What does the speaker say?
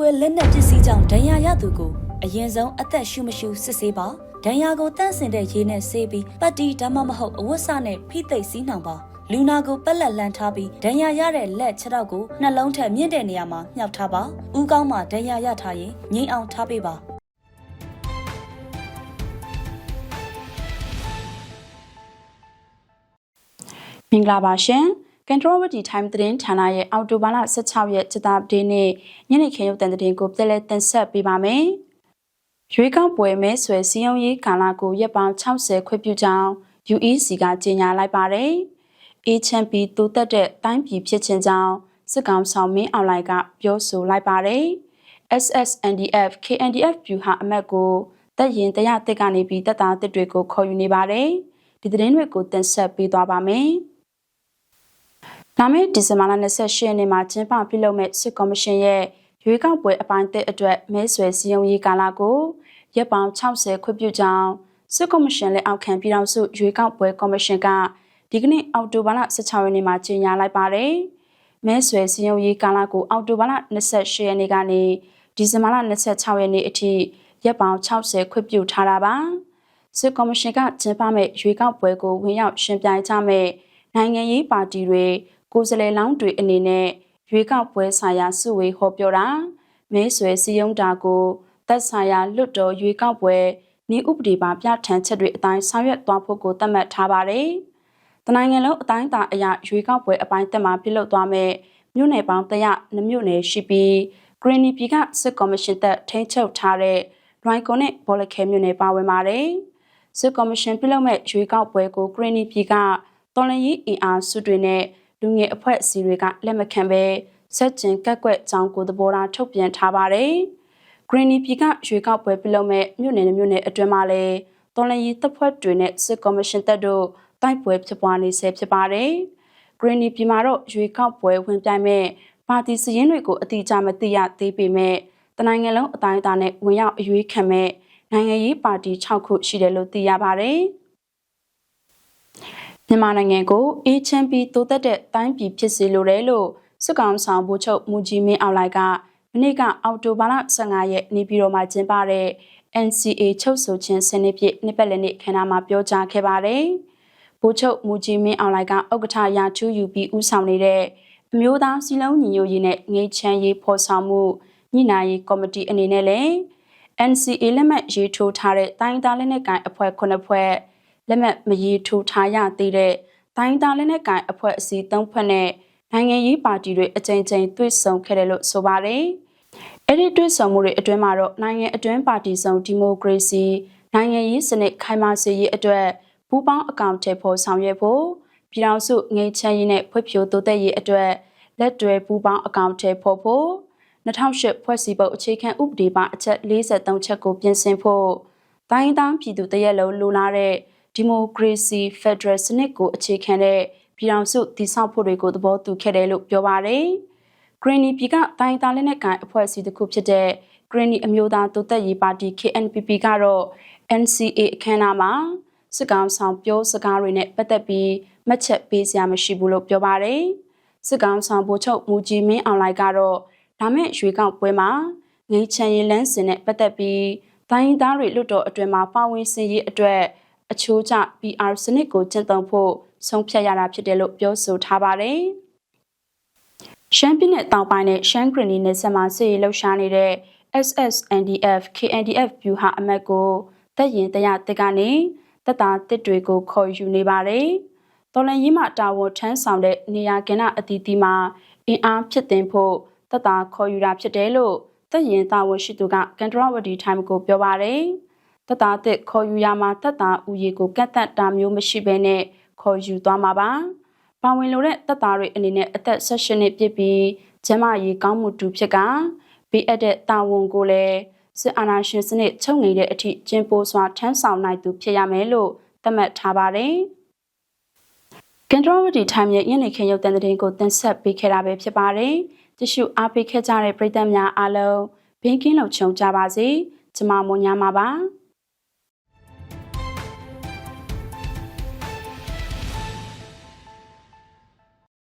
ကွယ်လက်နက်ပစ္စည်းကြောင့်ဒဏ်ရာရသူကိုအရင်ဆုံးအသက်ရှူမရှူစစ်ဆေးပါဒဏ်ရာကိုတန့်စင်တဲ့ရေနဲ့ဆေးပြီးပတ်တီဒါမှမဟုတ်အဝတ်စနဲ့ဖိသိပ်စီးနှောင်ပါလူနာကိုပက်လက်လန်ထားပြီးဒဏ်ရာရတဲ့လက်ခြေထောက်ကိုနှလုံးထက်မြင့်တဲ့နေရာမှာမြှောက်ထားပါဥကောင်းမှာဒဏ်ရာရထားရင်ငိမ့်အောင်ထားပေးပါမင်္ဂလာပါရှင် ကန်ထရိုဝတီ time သတင်းဌာနရဲ့အော်တိုဘာလ16ရက်စစ်သားဒေးနေ့ညနေခင်းရုပ်သံသတင်းကိုပြည်လဲတင်ဆက်ပေးပါမယ်။ရွေးကောက်ပွဲမဲဆွယ်စည်းရုံးရေးကာလကိုရက်ပေါင်း60ခွင့်ပြုကြောင်း UEC ကကြေညာလိုက်ပါတယ်။ HMP တိုးတက်တဲ့တိုင်းပြည်ဖြစ်ခြင်းကြောင့်စစ်ကောင်ဆောင်မင်းအောင်လိုင်ကပြောဆိုလိုက်ပါတယ်။ SSNDF KNDF ဗျူဟာအမတ်ကိုတပ်ရင်တရတစ်ကနေပြီးတပ်သားတစ်တွေကိုခေါ်ယူနေပါတယ်။ဒီသတင်းတွေကိုတင်ဆက်ပေးသွားပါမယ်။ လာမယ့်ဒီဇင်ဘာလ28ရက်နေ့မှာကျင်းပပြုလုပ်မဲ့စစ်ကော်မရှင်ရဲ့ရွေးကောက်ပွဲအပိုင်းသက်အတွက်မဲဆွယ်စည်းရုံးရေးကာလကိုရက်ပေါင်း60ခွင့်ပြုကြောင်းစစ်ကော်မရှင်လက်အောက်ခံပြည်ထောင်စုရွေးကောက်ပွဲကော်မရှင်ကဒီကနေ့အောက်တိုဘာလ16ရက်နေ့မှာကြေညာလိုက်ပါတယ်။မဲဆွယ်စည်းရုံးရေးကာလကိုအောက်တိုဘာလ28ရက်နေ့ကနေဒီဇင်ဘာလ26ရက်နေ့အထိရက်ပေါင်း60ခွင့်ပြုထားတာပါ။စစ်ကော်မရှင်ကကျင်းပမဲ့ရွေးကောက်ပွဲကိုဝင်ရောက်ရှင်ပြိုင်ကြမဲ့နိုင်ငံရေးပါတီတွေ ကိုယ်စားလှယ်လောင်းတွေအနေနဲ့ရွေးကောက်ပွဲဆိုင်ရာစုဝေးဟောပြောတာမဲဆွယ်စည်းရုံးတာကိုသက်ဆိုင်ရာလွတ်တော်ရွေးကောက်ပွဲဤဥပဒေပါပြဋ္ဌာန်းချက်တွေအတိုင်းဆောင်ရွက်သွားဖို့ကိုသတ်မှတ်ထားပါတယ်။တနိုင်ငံလုံးအတိုင်းအတာအရရွေးကောက်ပွဲအပိုင်းသက်မှာပြုလုပ်သွားမဲ့မြို့နယ်ပေါင်း100မြို့နယ်ရှိပြီးဂရင်းနီပြည်ကစစ်ကော်မရှင်တပ်ထိန်းချုပ်ထားတဲ့ရိုင်ကွန်နဲ့ဘောလခဲမြို့နယ်ပါဝင်ပါတယ်။စစ်ကော်မရှင်ပြုလုပ်မဲ့ရွေးကောက်ပွဲကိုဂရင်းနီပြည်ကတော်လန်ရေးအင်အားစုတွေနဲ့ လူငယ်အဖွဲ့အစည်းတွေကလက်မခံပဲဆက်ကျင်ကက်ကွက်ကြောင်းကိုသဘောထားထုတ်ပြန်ထားပါတယ်။ Greeny ပြည်ကရွေးကောက်ပွဲပြုလုပ်မဲ့မြို့နယ်မြို့နယ်အတွင်းမှာလည်းတော်လန်ရေးတပ်ဖွဲ့တွေနဲ့စစ်ကော်မရှင်တပ်တို့တိုက်ပွဲဖြစ်ပွားနေဆဲဖြစ်ပါတယ်။ Greeny ပြည်မှာတော့ရွေးကောက်ပွဲဝင်ပြိုင်မဲ့ပါတီစည်းရင်းတွေကိုအတိအကျမသိရသေးပေမဲ့တနိုင်ငံလုံးအတိုင်းအတာနဲ့ဝင်ရောက်အရွေးခံမဲ့နိုင်ငံရေးပါတီ6ခုရှိတယ်လို့သိရပါတယ်။ မြန်မာနိုင်ငံကိုအေးချမ်းပြီးတိုးတက်တဲ့တိုင်းပြည်ဖြစ်စေလိုတယ်လို့စစ်ကောင်ဆောင်ဗိုလ်ချုပ်မူကြီးမင်းအောင်လှိုင်ကမနေ့ကအောက်တိုဘာလ15ရက်နေပြည်တော်မှာကျင်းပတဲ့ NCA ချုပ်ဆိုခြင်းစနစ်ပြည့်နှစ်ပတ်လည်နေ့ခမ်းနားမှာပြောကြားခဲ့ပါတယ်။ဗိုလ်ချုပ်မူကြီးမင်းအောင်လှိုင်ကဥက္ကဋ္ဌရာထူးယူပြီးဦးဆောင်နေတဲ့အမျိုးသားစီလုံးညီညွတ်ရေးနဲ့ငြိမ်းချမ်းရေးဖော်ဆောင်မှုညှိနှိုင်းရေးကော်မတီအနေနဲ့လည်း NCA လက်မှတ်ရေးထိုးထားတဲ့တိုင်းသားလက်နက်ကိုင်အဖွဲ့9ဖွဲ့ လက်မှတ်မရေးထိုးထားရသေးတဲ့တိုင်းသားလက်နက်ကိုင်အဖွဲ့အစည်း၃ဖွဲ့နဲ့နိုင်ငံရေးပါတီတွေအကြိမ်ကြိမ်တွေ့ဆုံခဲ့တယ်လို့ဆိုပါတယ်။အဲ့ဒီတွေ့ဆုံမှုတွေအတွင်းမှာတော့နိုင်ငံအတွင်းပါတီဆောင်ဒီမိုကရေစီနိုင်ငံရေးစနစ်ခိုင်မာစေရေးအတွက်ပူးပေါင်းအကောင့်ထဲပေါ်ဆောင်ရွက်ဖို့ပြည်ထောင်စုငြိမ်းချမ်းရေးနဲ့ဖွံ့ဖြိုးတိုးတက်ရေးအတွက်လက်တွဲပူးပေါင်းအကောင့်ထဲပေါ်ဖို့2008ဖွဲ့စည်းပုံအခြေခံဥပဒေပါအချက်43ချက်ကိုပြင်ဆင်ဖို့တိုင်းသားပြည်သူတရက်လုံးလိုလားတဲ့ ဒီမိုကရေစီဖက်ဒရယ်စနစ်ကိုအခြေခံတဲ့ပြည်ထောင်စုတည်ဆောက်ဖို့တွေကိုသဘောတူခဲ့တယ်လို့ပြောပါတယ်။ Greeny ပြည်ကတိုင်းသားလက်နက်ကိုင်အဖွဲ့အစည်းတစ်ခုဖြစ်တဲ့ Greeny အမျိုးသားတိုးတက်ရေးပါတီ KNPP ကတော့ NCA အခမ်းအနားမှာစစ်ကောင်ဆောင်ပြောစကားတွေနဲ့ပတ်သက်ပြီးမှတ်ချက်ပေးစရာမရှိဘူးလို့ပြောပါတယ်။စစ်ကောင်ဆောင်ဗိုလ်ချုပ်မူကြီးမင်းအောင်လှိုင်ကတော့ဒါမဲ့ရွေကောက်ပွဲမှာငိချန်ရီလန်းစင်နဲ့ပတ်သက်ပြီးတိုင်းသားတွေလွတ်တော်အတွင်မှာပါဝင်စင်ရေးအတွက် အချိုးကျ PR စနစ်ကိုကျင့်သုံးဖို့ဆုံးဖြတ်ရတာဖြစ်တယ်လို့ပြောဆိုထားပါတယ်။ရှမ်းပြည်နယ်တောင်ပိုင်းနဲ့ရှမ်းဂရနီနယ်စပ်မှာစစ်ရေးလှုပ်ရှားနေတဲ့ SSNDF KNDF ဗျူဟာအမတ်ကိုတပ်ရင်တရတက်ကနေတပ်သားတစ်တွေကိုခေါ်ယူနေပါတယ်။တော်လန်ကြီးမှတာဝန်ထမ်းဆောင်တဲ့နေရာကဏ္ဍအသီးသီးမှာအင်အားဖြစ်တင်ဖို့တပ်သားခေါ်ယူတာဖြစ်တယ်လို့တပ်ရင်တာဝန်ရှိသူကကန်ထရဝတီ time ကိုပြောပါတယ်။ တက်တာတစ်ခေါ်ယူရမှာတက်တာဦးရေကိုကတ်သက်တာမျိုးမရှိဘဲနဲ့ခေါ်ယူသွားမှာပါ။ပါဝင်လိုတဲ့တက်တာတွေအနေနဲ့အသက်၁၈နှစ်ပြည့်ပြီးကျမကြီးကောင်းမှုတူဖြစ်ကဘေးအပ်တဲ့တာဝန်ကိုလည်းစစ်အာဏာရှင်စနစ်ချုပ်ငိတဲ့အထိကျင်းပစွာထမ်းဆောင်နိုင်သူဖြစ်ရမယ်လို့သတ်မှတ်ထားပါတယ်။ကန်ထရိုဝတီ time ရဲ့ညနေခင်းရုပ်သံသတင်းကိုတင်ဆက်ပေးခဲ့တာပဲဖြစ်ပါတယ်။ကြည့်ရှုအားပေးခဲ့ကြတဲ့ပရိသတ်များအားလုံးဘေးကင်းလုံခြုံကြပါစေ။ကျမမွန်ညာမှာပါ။